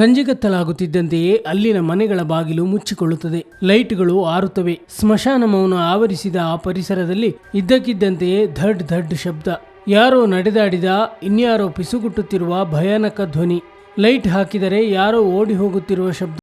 ಸಂಜೆಗತ್ತಲಾಗುತ್ತಿದ್ದಂತೆಯೇ ಅಲ್ಲಿನ ಮನೆಗಳ ಬಾಗಿಲು ಮುಚ್ಚಿಕೊಳ್ಳುತ್ತದೆ. ಲೈಟ್ಗಳು ಆರುತ್ತವೆ. ಸ್ಮಶಾನ ಮೌನ ಆವರಿಸಿದ ಆ ಪರಿಸರದಲ್ಲಿ ಇದ್ದಕ್ಕಿದ್ದಂತೆಯೇ ಧಡ್ ಧಡ್ ಶಬ್ದ. ಯಾರೋ ನಡೆದಾಡಿದ, ಇನ್ಯಾರೋ ಪಿಸುಗುಟ್ಟುತ್ತಿರುವ ಭಯಾನಕ ಧ್ವನಿ. ಲೈಟ್ ಹಾಕಿದರೆ ಯಾರೋ ಓಡಿ ಹೋಗುತ್ತಿರುವ ಶಬ್ದ.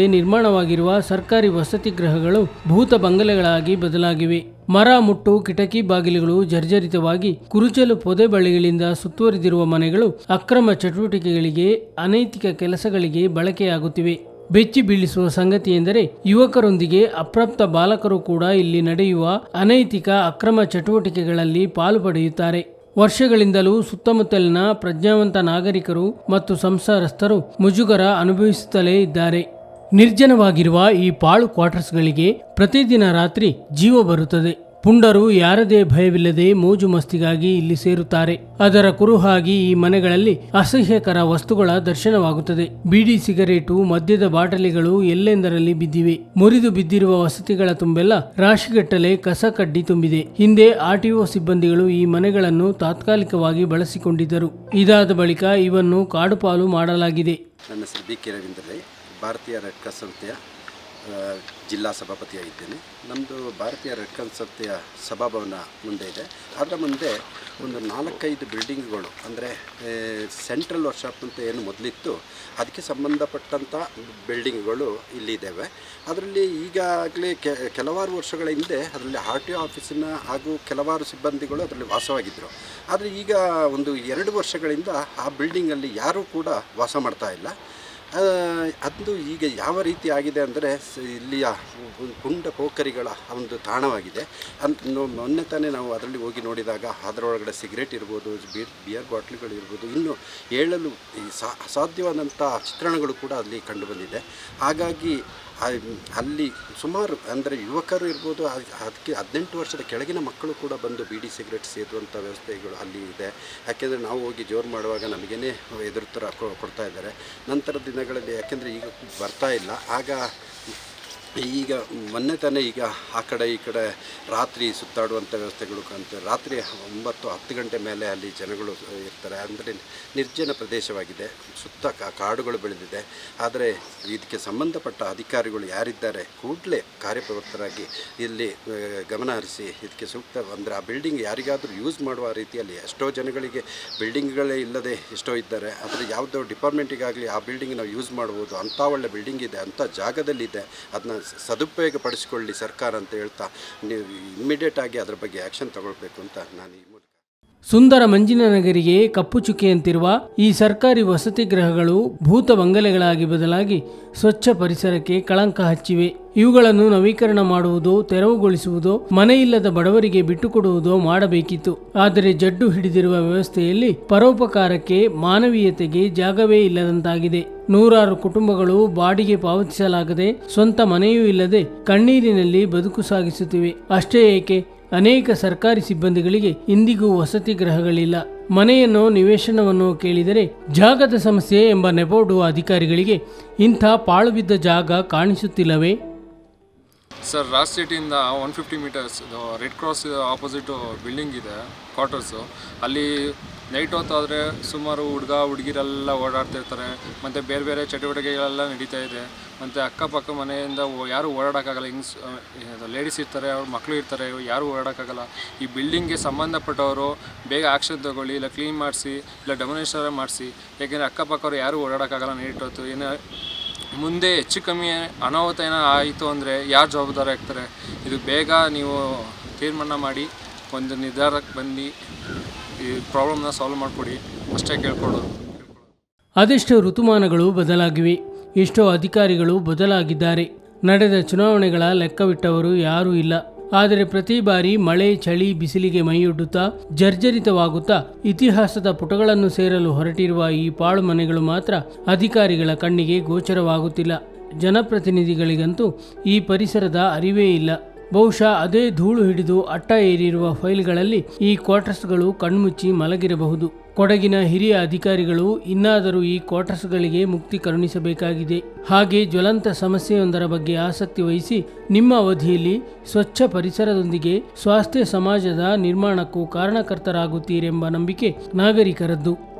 ನಿರ್ಮಾಣವಾಗಿರುವ ಸರ್ಕಾರಿ ವಸತಿ ಗೃಹಗಳು ಭೂತ ಬಂಗಲೆಗಳಾಗಿ ಬದಲಾಗಿವೆ. ಮರ, ಮುಟ್ಟು, ಕಿಟಕಿ ಬಾಗಿಲುಗಳು ಜರ್ಜರಿತವಾಗಿ ಕುರುಚಲು ಪೊದೆ ಬಳ್ಳಿಗಳಿಂದ ಸುತ್ತುವರಿದಿರುವ ಮನೆಗಳು ಅಕ್ರಮ ಚಟುವಟಿಕೆಗಳಿಗೆ, ಅನೈತಿಕ ಕೆಲಸಗಳಿಗೆ ಬಳಕೆಯಾಗುತ್ತಿವೆ. ಬೆಚ್ಚಿ ಬೀಳಿಸುವ ಸಂಗತಿ ಎಂದರೆ ಯುವಕರೊಂದಿಗೆ ಅಪ್ರಾಪ್ತ ಬಾಲಕರು ಕೂಡ ಇಲ್ಲಿ ನಡೆಯುವ ಅನೈತಿಕ ಅಕ್ರಮ ಚಟುವಟಿಕೆಗಳಲ್ಲಿ ಪಾಲು ಪಡೆಯುತ್ತಾರೆ. ವರ್ಷಗಳಿಂದಲೂ ಸುತ್ತಮುತ್ತಲಿನ ಪ್ರಜ್ಞಾವಂತ ನಾಗರಿಕರು ಮತ್ತು ಸಂಸಾರಸ್ಥರು ಮುಜುಗರ ಅನುಭವಿಸುತ್ತಲೇ ಇದ್ದಾರೆ. ನಿರ್ಜನವಾಗಿರುವ ಈ ಪಾಳು ಕ್ವಾರ್ಟರ್ಸ್ಗಳಿಗೆ ಪ್ರತಿದಿನ ರಾತ್ರಿ ಜೀವ ಬರುತ್ತದೆ. ಪುಂಡರು ಯಾರದೇ ಭಯವಿಲ್ಲದೆ ಮೋಜು ಮಸ್ತಿಗಾಗಿ ಇಲ್ಲಿ ಸೇರುತ್ತಾರೆ. ಅದರ ಕುರುಹಾಗಿ ಈ ಮನೆಗಳಲ್ಲಿ ಅಸಹ್ಯಕರ ವಸ್ತುಗಳ ದರ್ಶನವಾಗುತ್ತದೆ. ಬೀಡಿ ಸಿಗರೇಟು, ಮದ್ಯದ ಬಾಟಲಿಗಳು ಎಲ್ಲೆಂದರಲ್ಲಿ ಬಿದ್ದಿವೆ. ಮುರಿದು ಬಿದ್ದಿರುವ ವಸತಿಗಳ ತುಂಬೆಲ್ಲ ರಾಶಿಗಟ್ಟಲೆ ಕಸ ಕಡ್ಡಿ ತುಂಬಿದೆ. ಹಿಂದೆ ಆರ್ಟಿಒ ಸಿಬ್ಬಂದಿಗಳು ಈ ಮನೆಗಳನ್ನು ತಾತ್ಕಾಲಿಕವಾಗಿ ಬಳಸಿಕೊಂಡಿದ್ದರು. ಇದಾದ ಬಳಿಕ ಇವನ್ನು ಕಾಡುಪಾಲು ಮಾಡಲಾಗಿದೆ. ಭಾರತೀಯ ರೆಡ್ ಕ್ರಾಸ್ ಸಂಸ್ಥೆಯ ಜಿಲ್ಲಾ ಸಭಾಪತಿಯಾಗಿದ್ದೇನೆ ನಮ್ಮದು ಭಾರತೀಯ ರೆಡ್ ಕ್ರಾಸ್ ಸಂಸ್ಥೆಯ ಸಭಾಭವನ ಮುಂದೆ ಇದೆ. ಅದರ ಮುಂದೆ ಒಂದು ನಾಲ್ಕೈದು ಬಿಲ್ಡಿಂಗ್ಗಳು, ಅಂದರೆ ಸೆಂಟ್ರಲ್ ವರ್ಕ್ಶಾಪ್ ಅಂತ ಏನು ಮೊದಲಿತ್ತು, ಅದಕ್ಕೆ ಸಂಬಂಧಪಟ್ಟಂಥ ಬಿಲ್ಡಿಂಗ್ಗಳು ಇಲ್ಲಿದ್ದಾವೆ. ಅದರಲ್ಲಿ ಈಗಾಗಲೇ ಕೆಲವಾರು ವರ್ಷಗಳ ಹಿಂದೆ ಅದರಲ್ಲಿ ಆರ್ ಟಿ ಒ ಆಫೀಸಿನ ಹಾಗೂ ಕೆಲವಾರು ಸಿಬ್ಬಂದಿಗಳು ಅದರಲ್ಲಿ ವಾಸವಾಗಿದ್ದರು. ಆದರೆ ಈಗ ಒಂದು ಎರಡು ವರ್ಷಗಳಿಂದ ಆ ಬಿಲ್ಡಿಂಗಲ್ಲಿ ಯಾರೂ ಕೂಡ ವಾಸ ಮಾಡ್ತಾ ಇಲ್ಲ. ಅದು ಈಗ ಯಾವ ರೀತಿ ಆಗಿದೆ ಅಂದರೆ ಇಲ್ಲಿಯ ಗುಂಡ ಪೋಖರಿಗಳ ಒಂದು ತಾಣವಾಗಿದೆ. ಅಂತ ಮೊನ್ನೆ ತಾನೇ ನಾವು ಅದರಲ್ಲಿ ಹೋಗಿ ನೋಡಿದಾಗ ಅದರೊಳಗಡೆ ಸಿಗರೇಟ್ ಇರ್ಬೋದು ಬಿ ಬಿಯರ್ ಬಾಟ್ಲುಗಳು ಇರ್ಬೋದು, ಇನ್ನು ಹೇಳಲು ಈ ಸಾ ಅಸಾಧ್ಯವಾದಂಥ ಚಿತ್ರಣಗಳು ಕೂಡ ಅಲ್ಲಿ ಕಂಡುಬಂದಿದೆ ಹಾಗಾಗಿ ಅಲ್ಲಿ ಸುಮಾರು ಅಂದರೆ ಯುವಕರು ಇರ್ಬೋದು ಅದಕ್ಕೆ ಹದಿನೆಂಟು ವರ್ಷದ ಕೆಳಗಿನ ಮಕ್ಕಳು ಕೂಡ ಬಂದು ಬೀಡಿ ಸಿಗರೆಟ್ ಸೇದುವಂಥ ವ್ಯವಸ್ಥೆಗಳು ಅಲ್ಲಿ ಇದೆ. ಯಾಕೆಂದರೆ ನಾವು ಹೋಗಿ ಜೋರು ಮಾಡುವಾಗ ನಮಗೇನೆ ಎದುರು ಥರ ಕೊಡ್ತಾ ಇದ್ದಾರೆ. ನಂತರ ದಿನಗಳಲ್ಲಿ ಯಾಕೆಂದರೆ ಈಗ ಬರ್ತಾ ಇಲ್ಲ. ಆಗ ಈಗ ಮೊನ್ನೆ ತಾನೇ ಈಗ ಆ ಕಡೆ ಈ ಕಡೆ ರಾತ್ರಿ ಸುತ್ತಾಡುವಂಥ ವ್ಯವಸ್ಥೆಗಳು ಕಾಣ್ತವೆ. ರಾತ್ರಿ ಒಂಬತ್ತು ಹತ್ತು ಗಂಟೆ ಮೇಲೆ ಅಲ್ಲಿ ಜನಗಳು ಇರ್ತಾರೆ. ಅಂದರೆ ನಿರ್ಜನ ಪ್ರದೇಶವಾಗಿದೆ. ಸುತ್ತ ಕಾಡುಗಳು ಬೆಳೆದಿದೆ. ಆದರೆ ಇದಕ್ಕೆ ಸಂಬಂಧಪಟ್ಟ ಅಧಿಕಾರಿಗಳು ಯಾರಿದ್ದಾರೆ ಕೂಡಲೇ ಕಾರ್ಯಪ್ರವೃತ್ತರಾಗಿ ಇಲ್ಲಿ ಗಮನ ಹರಿಸಿ ಇದಕ್ಕೆ ಸೂಕ್ತ, ಅಂದರೆ ಆ ಬಿಲ್ಡಿಂಗ್ ಯಾರಿಗಾದರೂ ಯೂಸ್ ಮಾಡುವ ರೀತಿಯಲ್ಲಿ ಎಷ್ಟೋ ಜನಗಳಿಗೆ ಬಿಲ್ಡಿಂಗ್ಗಳೇ ಇಲ್ಲದೆ ಎಷ್ಟೋ ಇದ್ದಾರೆ. ಆದರೆ ಯಾವುದೋ ಡಿಪಾರ್ಟ್ಮೆಂಟಿಗಾಗಲಿ ಆ ಬಿಲ್ಡಿಂಗ್ ನಾವು ಯೂಸ್ ಮಾಡ್ಬೋದು. ಅಂಥ ಒಳ್ಳೆ ಬಿಲ್ಡಿಂಗ್ ಇದೆ. ಅಂಥ ಜಾಗದಲ್ಲಿದೆ. ಅದನ್ನ ಸದುಪಯೋಗ ಪಡಿಸಿಕೊಳ್ಳಿ ಸರ್ಕಾರ ಅಂತ ಹೇಳ್ತಾ ನೀವು ಇಮ್ಮಿಡಿಯೇಟ್ ಆಗಿ ಅದ್ರ ಬಗ್ಗೆ ಆ್ಯಕ್ಷನ್ ತಗೊಳ್ಬೇಕು ಅಂತ ನಾನು ಈ ಸುಂದರ ಮಂಜಿನ ನಗರಿಗೆ ಕಪ್ಪು ಚುಕ್ಕೆಯಂತಿರುವ ಈ ಸರ್ಕಾರಿ ವಸತಿ ಗೃಹಗಳು ಭೂತ ಬಂಗಲೆಗಳಾಗಿ ಬದಲಾಗಿ ಸ್ವಚ್ಛ ಪರಿಸರಕ್ಕೆ ಕಳಂಕ ಹಚ್ಚಿವೆ. ಇವುಗಳನ್ನು ನವೀಕರಣ ಮಾಡುವುದು, ತೆರವುಗೊಳಿಸುವುದೋ, ಮನೆಯಿಲ್ಲದ ಬಡವರಿಗೆ ಬಿಟ್ಟುಕೊಡುವುದೋ ಮಾಡಬೇಕಿತ್ತು. ಆದರೆ ಜಡ್ಡು ಹಿಡಿದಿರುವ ವ್ಯವಸ್ಥೆಯಲ್ಲಿ ಪರೋಪಕಾರಕ್ಕೆ ಮಾನವೀಯತೆಗೆ ಜಾಗವೇ ಇಲ್ಲದಂತಾಗಿದೆ. ನೂರಾರು ಕುಟುಂಬಗಳು ಬಾಡಿಗೆ ಪಾವತಿಸಲಾಗದೆ, ಸ್ವಂತ ಮನೆಯೂ ಇಲ್ಲದೆ ಕಣ್ಣೀರಿನಲ್ಲಿ ಬದುಕು ಸಾಗಿಸುತ್ತಿವೆ. ಅಷ್ಟೇ ಏಕೆ? ಅನೇಕ ಸರ್ಕಾರಿ ಸಿಬ್ಬಂದಿಗಳಿಗೆ ಇಂದಿಗೂ ವಸತಿ ಗೃಹಗಳಿಲ್ಲ. ಮನೆಯನ್ನು, ನಿವೇಶನವನ್ನು ಕೇಳಿದರೆ ಜಾಗದ ಸಮಸ್ಯೆ ಎಂಬ ನೆಪೋಡುವ ಅಧಿಕಾರಿಗಳಿಗೆ ಇಂಥ ಪಾಳುಬಿದ್ದ ಜಾಗ ಕಾಣಿಸುತ್ತಿಲ್ಲವೇ? Sir, Raj ಸಿಟಿಯಿಂದ one fifty meters red cross opposite building ಇದೆ ಕ್ವಾರ್ಟರ್ಸು ಅಲ್ಲಿ ನೈಟ್ ಹೊತ್ತಾದರೆ ಸುಮಾರು ಹುಡುಗ, ಹುಡುಗಿರೆಲ್ಲ ಓಡಾಡ್ತಿರ್ತಾರೆ. ಮತ್ತು ಬೇರೆ ಬೇರೆ ಚಟುವಟಿಕೆಗಳೆಲ್ಲ ನಡೀತಾ ಇದೆ. ಮತ್ತು ಅಕ್ಕಪಕ್ಕ ಮನೆಯಿಂದ ಯಾರೂ ಓಡಾಡೋಕ್ಕಾಗಲ್ಲ. ಹಿಂಗ್ಸ್ ಲೇಡೀಸ್ ಇರ್ತಾರೆ, ಅವ್ರ ಮಕ್ಕಳು ಇರ್ತಾರೆ, ಯಾರೂ ಓಡಾಡೋಕ್ಕಾಗಲ್ಲ. ಈ ಬಿಲ್ಡಿಂಗ್ಗೆ ಸಂಬಂಧಪಟ್ಟವರು ಬೇಗ ಆ್ಯಕ್ಷನ್ ತಗೊಳ್ಳಿ, ಇಲ್ಲ ಕ್ಲೀನ್ ಮಾಡಿಸಿ, ಇಲ್ಲ ಡೊಮಿನೇಷನ್ ಮಾಡಿಸಿ. ಯಾಕೆಂದರೆ ಅಕ್ಕಪಕ್ಕವ್ರು ಯಾರೂ ಓಡಾಡೋಕ್ಕಾಗಲ್ಲ ನೈಟ್ ಹೊತ್ತು. ಏನೋ ಮುಂದೆ ಹೆಚ್ಚು ಕಮ್ಮಿ ಅನಾಹುತ ಏನೋ ಆಯಿತು ಅಂದರೆ ಯಾರು ಜವಾಬ್ದಾರಿ ಆಗ್ತಾರೆ? ಇದು ಬೇಗ ನೀವು ತೀರ್ಮಾನ ಮಾಡಿ, ಒಂದು ನಿರ್ಧಾರಕ್ಕೆ ಬಂದು ಈ ಪ್ರಾಬ್ಲಮ್ನ ಸಾಲ್ವ್ ಮಾಡಿಕೊಡಿ, ಅಷ್ಟೇ ಕೇಳ್ಕೊಡೋದು ಅದೆಷ್ಟೋ ಋತುಮಾನಗಳು ಬದಲಾಗಿವೆ. ಎಷ್ಟೋ ಅಧಿಕಾರಿಗಳು ಬದಲಾಗಿದ್ದಾರೆ. ನಡೆದ ಚುನಾವಣೆಗಳ ಲೆಕ್ಕವಿಟ್ಟವರು ಯಾರೂ ಇಲ್ಲ. ಆದರೆ ಪ್ರತಿ ಬಾರಿ ಮಳೆ, ಚಳಿ, ಬಿಸಿಲಿಗೆ ಮೈಯೊಡ್ಡುತ್ತಾ, ಜರ್ಜರಿತವಾಗುತ್ತಾ, ಇತಿಹಾಸದ ಪುಟಗಳನ್ನು ಸೇರಲು ಹೊರಟಿರುವ ಈ ಪಾಳು ಮನೆಗಳು ಮಾತ್ರ ಅಧಿಕಾರಿಗಳ ಕಣ್ಣಿಗೆ ಗೋಚರವಾಗುತ್ತಿಲ್ಲ. ಜನಪ್ರತಿನಿಧಿಗಳಿಗಂತೂ ಈ ಪರಿಸರದ ಅರಿವೇ ಇಲ್ಲ. ಬಹುಶಃ ಅದೇ ಧೂಳು ಹಿಡಿದು ಅಟ್ಟ ಏರಿರುವ ಫೈಲ್ಗಳಲ್ಲಿ ಈ ಕ್ವಾರ್ಟರ್ಸ್ಗಳು ಕಣ್ಮುಚ್ಚಿ ಮಲಗಿರಬಹುದು. ಕೊಡಗಿನ ಹಿರಿಯ ಅಧಿಕಾರಿಗಳು ಇನ್ನಾದರೂ ಈ ಕ್ವಾರ್ಟರ್ಸ್ಗಳಿಗೆ ಮುಕ್ತಿ ಕರುಣಿಸಬೇಕಾಗಿದೆ. ಹಾಗೆ ಜ್ವಲಂತ ಸಮಸ್ಯೆಯೊಂದರ ಬಗ್ಗೆ ಆಸಕ್ತಿ ವಹಿಸಿ ನಿಮ್ಮ ಅವಧಿಯಲ್ಲಿ ಸ್ವಚ್ಛ ಪರಿಸರದೊಂದಿಗೆ ಸ್ವಾಸ್ಥ್ಯ ಸಮಾಜದ ನಿರ್ಮಾಣಕ್ಕೂ ಕಾರಣಕರ್ತರಾಗುತ್ತೀರೆಂಬ ನಂಬಿಕೆ ನಾಗರಿಕರದ್ದು.